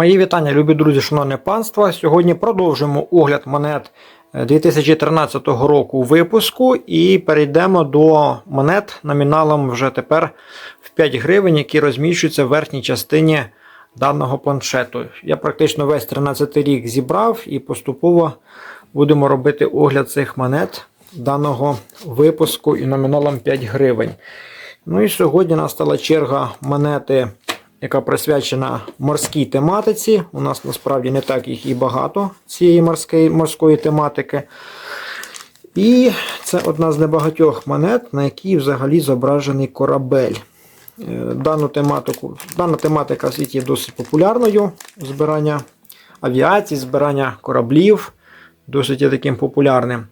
Мої вітання, любі друзі, шановне панство. Сьогодні продовжуємо огляд монет е, 2013 року випуску і перейдемо до монет номіналом вже тепер в 5 гривень, які розміщуються в верхній частині даного планшету. Я практично весь 13 рік зібрав і поступово будемо робити огляд цих монет даного випуску і номіналом 5 гривень. Ну і сьогодні настала черга монети яка присвячена морській тематиці. У нас насправді не так їх і багато цієї морської, морської тематики. І це одна з небагатьох монет, на якій взагалі зображений корабель. Е, Дану тематику, Дана тематика в світі є досить популярною. Збирання авіації, збирання кораблів досить є таким популярним.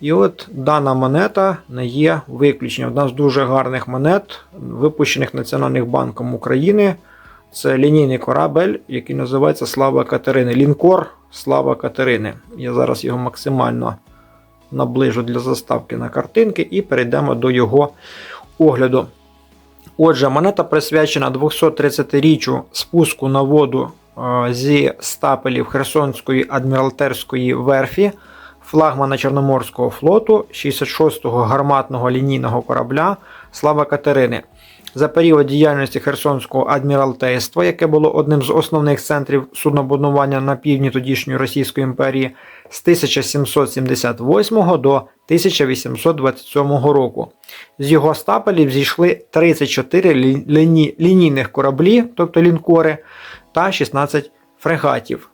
І от дана монета не є виключенням. Одна з дуже гарних монет, випущених Національним банком України. Це лінійний корабель, який називається Слава Катерини. Лінкор Слава Катерини. Я зараз його максимально наближу для заставки на картинки і перейдемо до його огляду. Отже, монета присвячена 230-річчю спуску на воду е, зі стапелів Херсонської адміралтерської верфі, флагмана Чорноморського флоту 66-го гарматного лінійного корабля Слава Катерини. За період діяльності Херсонського адміралтейства, яке було одним з основних центрів суднобудування на півдні тодішньої Російської імперії, з 1778 до 1827 року. З його стапелів зійшли 34 лі- ліні- лінійних кораблі, тобто лінкори, та 16 фрегатів.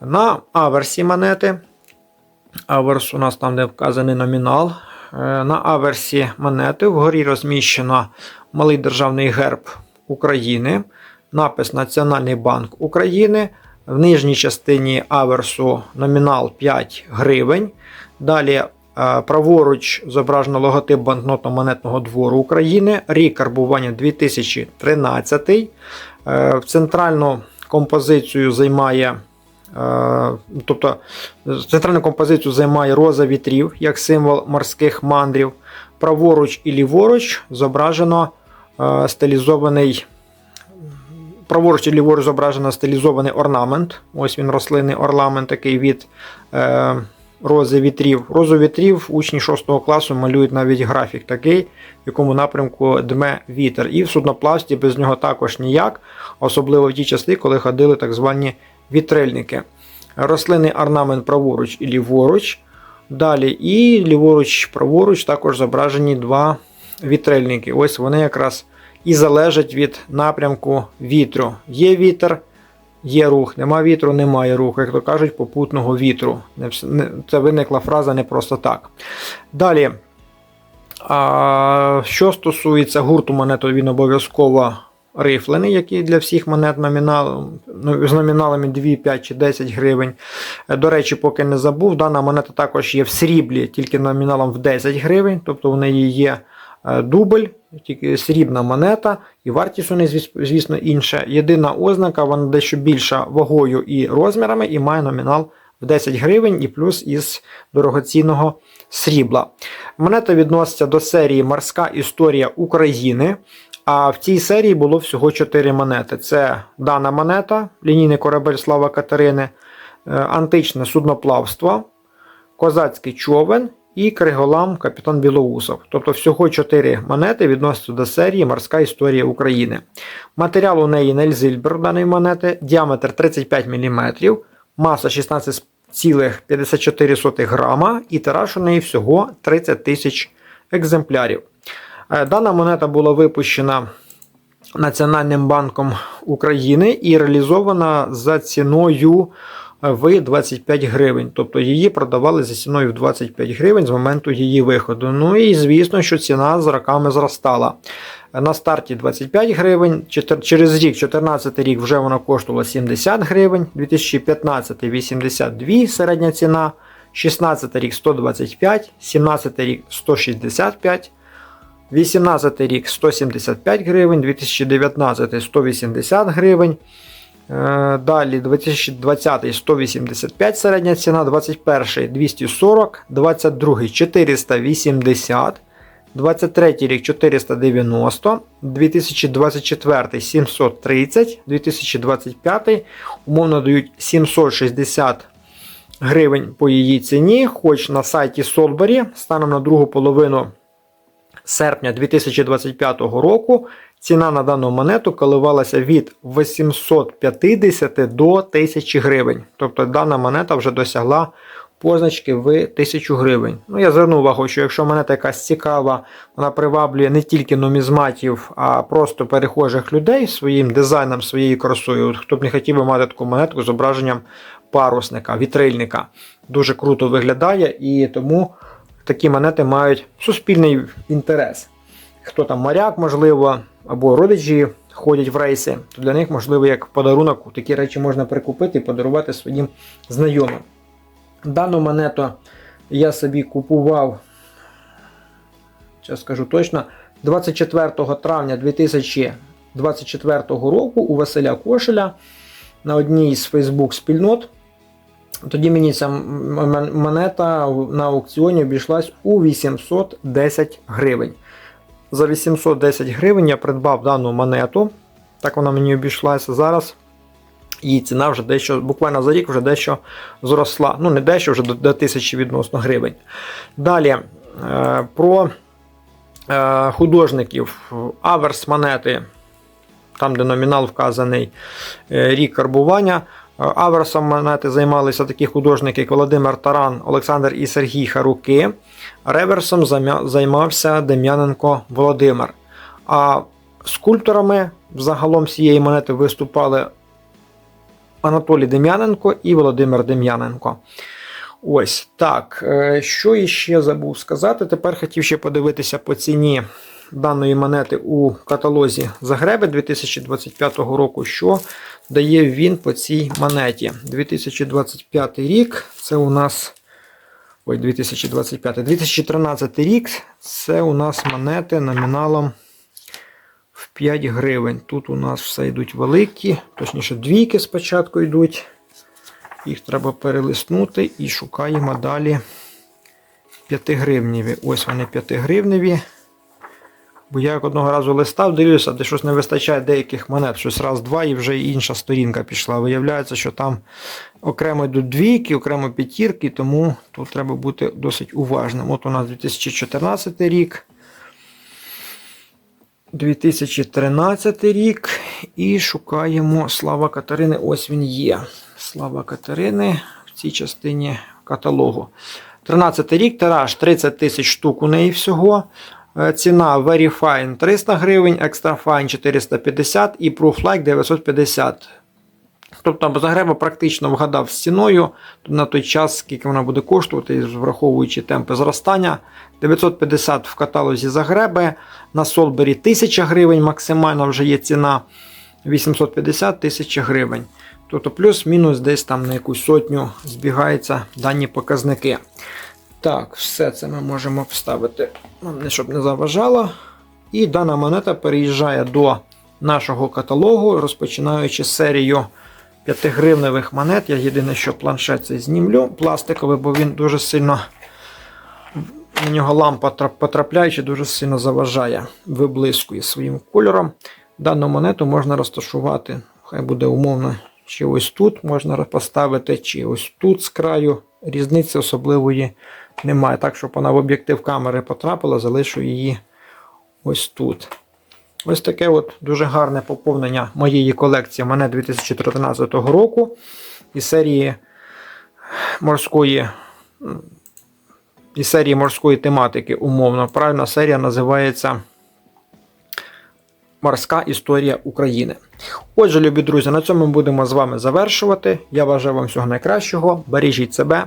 На аверсі монети. Аверс у нас там, де вказаний номінал. Е, На аверсі монети вгорі розміщено малий державний герб України, напис Національний банк України. В нижній частині аверсу номінал 5 гривень. Далі е, праворуч зображено логотип банкнотно-монетного двору України, рік карбування 2013. Е, В центральну композицію займає Тобто центральну композицію займає роза вітрів як символ морських мандрів. Праворуч і ліворуч зображено е, стилізований. Праворуч і ліворуч зображено стилізований орнамент. Ось він рослинний орнамент такий від е, рози вітрів. Розу вітрів учні 6 класу малюють навіть графік такий, в якому напрямку дме вітер. І в судноплавстві без нього також ніяк, особливо в ті часи, коли ходили так звані вітрильники. Рослинний орнамент праворуч і ліворуч. Далі і ліворуч, праворуч також зображені два вітрильники. Ось вони якраз і залежать від напрямку вітру. Є вітер, є рух, нема вітру, немає руху, як то кажуть, попутного вітру. Це виникла фраза не просто так. Далі. А, що стосується гурту монет, то він обов'язково рифлений, який для всіх монет номінал, ну, з номіналами 2, 5 чи 10 гривень. Е, До речі, поки не забув, дана монета також є в сріблі, тільки номіналом в 10 гривень, тобто в неї є е, дубль, тільки срібна монета, і вартість у неї, звісно, інша. Єдина ознака, вона дещо більша вагою і розмірами, і має номінал в 10 гривень і плюс із дорогоцінного срібла. Монета відноситься до серії Морська історія України. А в цій серії було всього 4 монети: це дана монета, лінійний корабель Слава Катерини, е, античне судноплавство, козацький човен і криголам капітан Білоусов. Тобто всього 4 монети відносяться до серії Морська історія України. Матеріал у неї Нельзильбер даної монети, діаметр 35 мм, маса 16,54 грама і тираж у неї всього 30 тисяч екземплярів. Е, Дана монета була випущена Національним банком України і реалізована за ціною е, в 25 гривень. Тобто її продавали за ціною в 25 гривень з моменту її виходу. Ну і звісно, що ціна з роками зростала. Е, На старті 25 гривень, через рік, 2014 рік, вже вона коштувала 70 гривень, 2015 82 середня ціна, 16 рік 125, 17 рік 165. 18 рік 175 гривень, 2019 180 гривень. Е, Далі 2020 185 середня ціна, 21 240, 22 480, 23 рік 490, 2024 730, 2025 умовно дають 760 гривень по її ціні, хоч на сайті Солбері станом на другу половину серпня 2025 року ціна на дану монету коливалася від 850 до 1000 гривень. Тобто дана монета вже досягла позначки в 1000 гривень. Ну, я зверну увагу, що якщо монета якась цікава, вона приваблює не тільки нумізматів, а просто перехожих людей своїм дизайном, своєю красою. Хто б не хотів би мати таку монетку з зображенням парусника, вітрильника. Дуже круто виглядає і тому такі монети мають суспільний інтерес. Хто там моряк, можливо, або родичі ходять в рейси, то для них, можливо, як подарунок такі речі можна прикупити і подарувати своїм знайомим. Дану монету я собі купував, зараз скажу точно, 24 травня 2024 року у Василя Кошеля на одній з Facebook спільнот. Тоді мені ця монета на аукціоні обійшлась у 810 гривень. За 810 гривень я придбав дану монету. Так вона мені обійшлася зараз. Її ціна вже дещо, буквально за рік вже дещо зросла. Ну, не дещо, вже до, до 1000 відносно гривень. Далі е, про е, художників. Аверс монети, там де номінал вказаний е, рік карбування. Аверсом монети займалися такі художники, як Володимир Таран, Олександр і Сергій Харуки. Реверсом займався Дем'яненко Володимир. А скульпторами взагалом цієї монети виступали Анатолій Дем'яненко і Володимир Дем'яненко. Ось так. Е, Що іще забув сказати? Тепер хотів ще подивитися по ціні даної монети у каталозі Загреби 2025 року, що дає він по цій монеті. 2025 рік це у нас. Ой, 2025. 2013 рік це у нас монети номіналом в 5 гривень. Тут у нас все йдуть великі, точніше, двійки спочатку йдуть. Їх треба перелиснути і шукаємо далі 5 гривневі. Ось вони 5 гривневі. Бо я як одного разу листав, дивлюся, де щось не вистачає деяких монет. Щось раз, два, і вже інша сторінка пішла. Виявляється, що там окремо йдуть двійки, окремо п'ятірки, тому тут треба бути досить уважним. От у нас 2014 рік. 2013 рік і шукаємо Слава Катерини. Ось він є. Слава Катерини в цій частині каталогу. 13 рік, тираж 30 тисяч штук у неї всього. Е, Ціна Very Fine 300 гривень, Extra Fine 450 і Proof Like 950. Тобто Загреба практично вгадав з ціною на той час, скільки вона буде коштувати, враховуючи темпи зростання. 950 в каталозі Загреби. На Солбері 1000 гривень максимально вже є ціна 850 тисяч гривень. Тобто плюс-мінус десь там на якусь сотню збігаються дані показники. Так, все це ми можемо вставити, нам щоб не заважало. І дана монета переїжджає до нашого каталогу, розпочинаючи серію 5-гривневих монет. Я єдине, що планшет цей знімлю пластиковий, бо він дуже сильно на нього лампа трап- потрапляючи, дуже сильно заважає, виблискує своїм кольором. Дану монету можна розташувати, хай буде умовно, чи ось тут можна поставити, чи ось тут з краю. Різниці особливої немає. Так, щоб вона в об'єктив камери потрапила, залишу її ось тут. Ось таке от дуже гарне поповнення моєї колекції мене 2013 року із серії морської. Із серії морської тематики, умовно. Правильна серія називається Морська історія України. Отже, любі друзі, на цьому ми будемо з вами завершувати. Я бажаю вам всього найкращого. Бережіть себе